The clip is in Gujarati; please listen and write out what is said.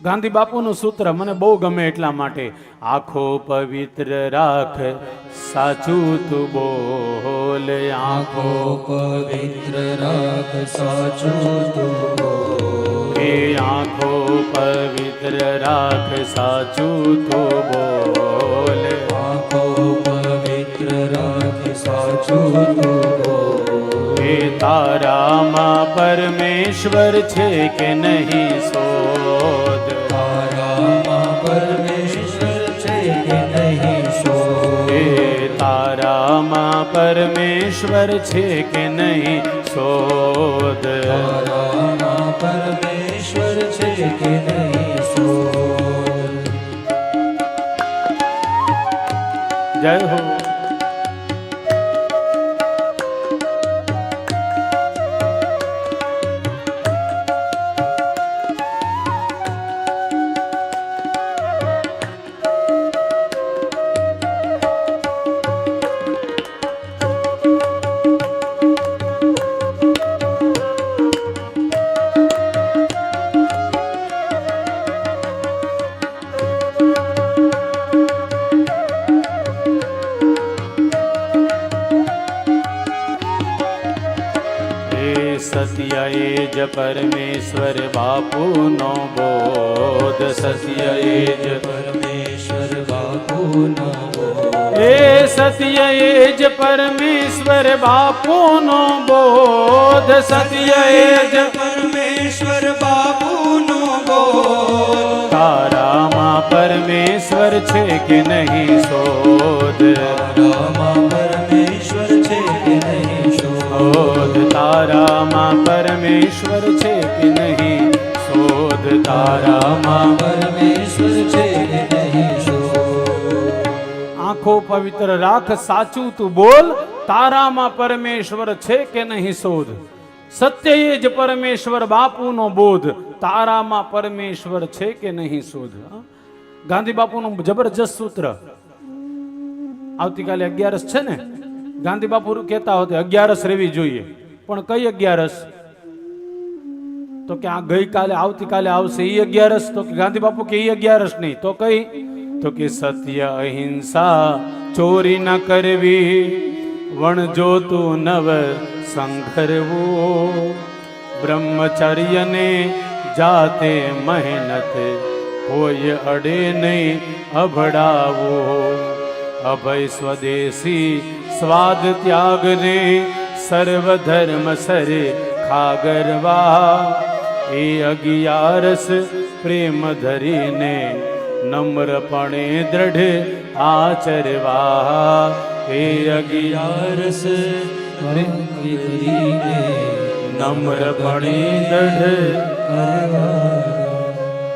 ગાંધી બાપુનું સૂત્ર મને બહુ ગમે એટલા માટે આખો પવિત્ર રાખ સાચું તું બોલ આખો પવિત્ર રાખ સાચું તું બોલ. આખો પવિત્ર રાખ સાચું તું બોલ આંખો પવિત્ર રાખ સાચું તું બોલ. તારામાં પરમેશ્વર છે કે નહીં તારામાં પરમેશ્વર છે કે નહીં શોધ પરમેશ્વર છે કે નહીં શોધ? જય હો એ સત્ય એ જ પરમેશ્વર બાપુનો બોધ. સત્ય એ જ પરમેશ્વર બાપુનો બોલ. એ સત્ય એ જ પરમેશ્વર બાપુનો બોધ. સત્ય એ જ પરમેશ્વર બાપુનો બોધ. તારામાં પરમેશ્વર છે કે નહીં શોધ પરમેશ્વર છે કે નહીં? શોધ તારામાં પરમેશ્વર છે કે નહીં? આંખો પવિત્ર રાખ, સાચું તું બોલ તારામાં પરમેશ્વર છે કે નહીં શોધ? સત્ય એ જ પરમેશ્વર બાપુનો બોધ તારામાં પરમેશ્વર છે કે નહીં શોધ? ગાંધી બાપુનું જબરજસ્ત સૂત્ર. આવતીકાલે અગિયારસ છે ને? ગાંધી બાપુ કહેતા હતા અગિયારસ રહેવી જોઈએ. પણ કઈ અગિયારસ? તો કે આ ગઈકાલે આવતીકાલે આવશે એ અગિયારસ તો કે ગાંધી બાપુ કે એ અગિયારસ નહીં તો કઈ તો કે સત્ય અહિંસા ચોરી ન કરવી વણજોતું નવ સંઘરવો બ્રહ્મચર્યને જાતે મહેનત કોઈ અડે નહીં અભડાવો અભય સ્વદેશી સ્વાદ ત્યાગને સર્વધર્મ સરે ખાગરવા એ અગિયારસ પ્રેમ ધરીને નમ્રપણે દ્રઢ આચરવા. એ અગિયારસ નમ્રપણે દ્રઢ કરવા